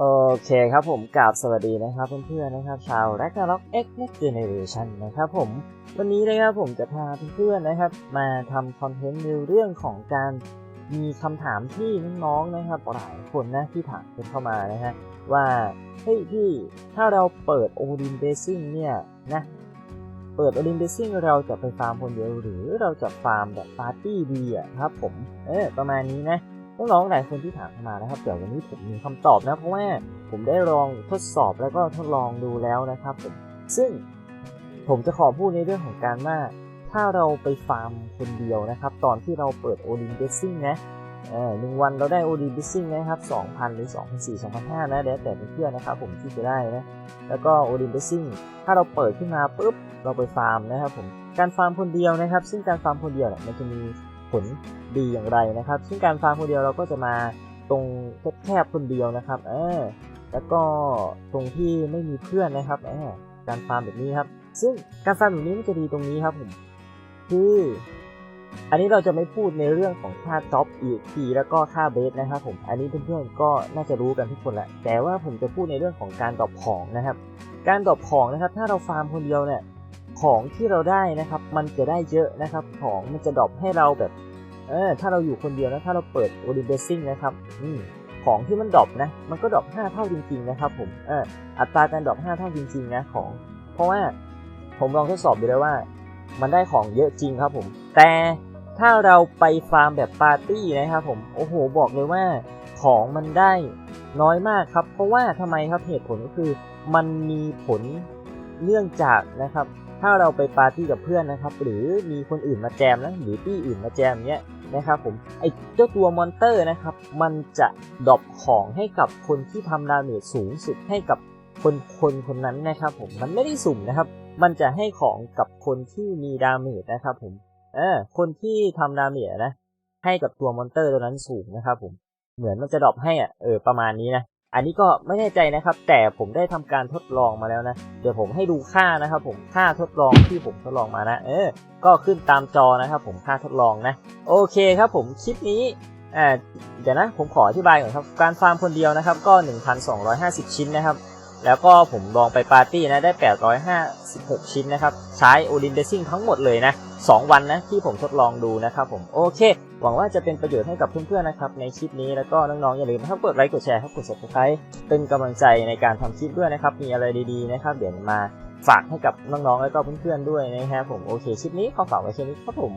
โอเคครับผมกราบสวัสดีนะครับเพื่อนๆนะครับชาว r a g n a r o k X Next Generation นะครับผมวันนี้นะครับผมจะพาเพื่อนๆนะครับ มาทำคอนเทนต์ในเรื่องของการมีคำถามที่น้องๆนะครับหลายคนนะที่ถามกันเข้ามานะฮะว่าเฮ้ยพี่ถ้าเราเปิด Odin Basing เนี่ยนะเปิด Odin Basing เราจะไปฟาร์มคนเดียวหรือเราจะฟาร์มแบบปาร์ตี้ดีอะครับผมเออประมาณนี้นะ น้องๆหลายคนที่ถามเข้ามานะครับเดี๋ยววันนี้ผมมีคำตอบนะเพราะว่าผมได้ลองทดสอบแล้วก็ทดลองดูแล้วนะครับผมซึ่งผมจะขอพูดในเรื่องของการว่าถ้าเราไปฟาร์มคนเดียวนะครับ ตอนที่เราเปิดโอลิมเบซิ่งนะหนึ่งวันเราได้โอลิมเบซิ่งนะครับ2,000 หรือ 2,400 2,500 นะแล้วแต่เพื่อนนะครับผมที่จะได้นะ แล้วก็โอลิมเบซิ่งถ้าเราเปิดขึ้นมาปุ๊บเราไปฟาร์มนะครับผมการฟาร์มคนเดียวนะครับ ซึ่งการฟาร์มคนเดียวเนี่ยมันจะมี ผลดีอย่างไรนะครับ ซึ่งการฟาร์มคนเดียวเราก็จะมาตรงแคบๆคนเดียวนะครับเออแล้วก็ตรงที่ไม่มีเพื่อนนะครับเออการฟาร์มแบบนี้ครับ ซึ่งการฟาร์มแบบนี้มันจะดีตรงนี้ครับผมคืออันนี้เราจะไม่พูดในเรื่องของค่าจ็อบ EXP แล้วก็ค่าเบสนะครับผม อันนี้เพื่อนๆก็น่าจะรู้กันทุกคนแหละ แต่ว่าผมจะพูดในเรื่องของการดรอปของนะครับ การดรอปของนะครับ ถ้าเราฟาร์มคนเดียวเนี่ย ของที่เราได้นะครับ มันจะได้เยอะนะครับ ของมันจะดรอปให้เราแบบเออถ้าเราอยู่คนเดียวนะถ้าเราเปิดโอลิมเบซิ่งนะครับอืมของที่มันดรอปนะมันก็ดรอป5เท่าจริง ๆ นะครับ ผมเอออัตราการดรอป5เท่าจริงๆนะของ เพราะว่าผมลองทดสอบดูแล้วว่า มันได้ของเยอะจริงครับผม แต่ถ้าเราไปฟาร์มแบบปาร์ตี้นะครับผมโอ้โหบอกเลยว่าของมันได้น้อยมากครับ เพราะว่าทำไมครับเหตุผลก็คือ มันมีผลเนื่องจากนะครับ ถ้าเราไปปาร์ตี้กับเพื่อนนะครับ หรือมีคนอื่นมาแจมนะหรือตี้อื่นมาแจมเนี้ยนะครับผมไอเจ้าตัวมอนเตอร์นะครับ มันจะดรอปของให้กับคนที่ทำดาเมจสูงสุดให้กับคนคนคนนั้นนะครับ ผมมันไม่ได้สุ่มนะครับ มันจะให้ของกับคนที่มีดาเมจนะครับ ผมเออคนที่ทำดาเมจนะให้กับตัวมอนเตอร์ตัวนั้นสูงนะครับ ผมเหมือนมันจะดรอปให้อะเออประมาณนี้นะ อันนี้ก็ไม่แน่ใจนะครับ แต่ผมได้ทำการทดลองมาแล้วนะ เดี๋ยวผมให้ดูค่านะครับ ผมค่าทดลองที่ผมทดลองมานะ เออ ก็ขึ้นตามจอนะครับ ผมค่าทดลองนะ โอเคครับผมคลิปนี้อ่าเดี๋ยวนะผมขออธิบายก่อนครับ การฟาร์มคนเดียวนะครับ ก็ 1,250 ชิ้นนะครับ แล้วก็ผมลองไปปาร์ตี้นะได้ 856 ชิ้นนะครับ ใช้โอลินเดซิ่งทั้งหมดเลยนะ 2 วันนะที่ผมทดลองดูนะครับผม โอเค หวังว่าจะเป็นประโยชน์ให้กับเพื่อนๆนะครับ ในคลิปนี้แล้วก็น้องๆ อย่าลืมนะครับกดไลค์กดแชร์ครับกด subscribe เป็นกำลังใจในการทำคลิปด้วยนะครับ มีอะไรดีๆนะครับ เดี๋ยวมาฝากให้กับน้องๆ แล้วก็เพื่อนๆด้วยนะครับผม โอเค คลิปนี้ขอฝากไว้แค่นี้ครับผม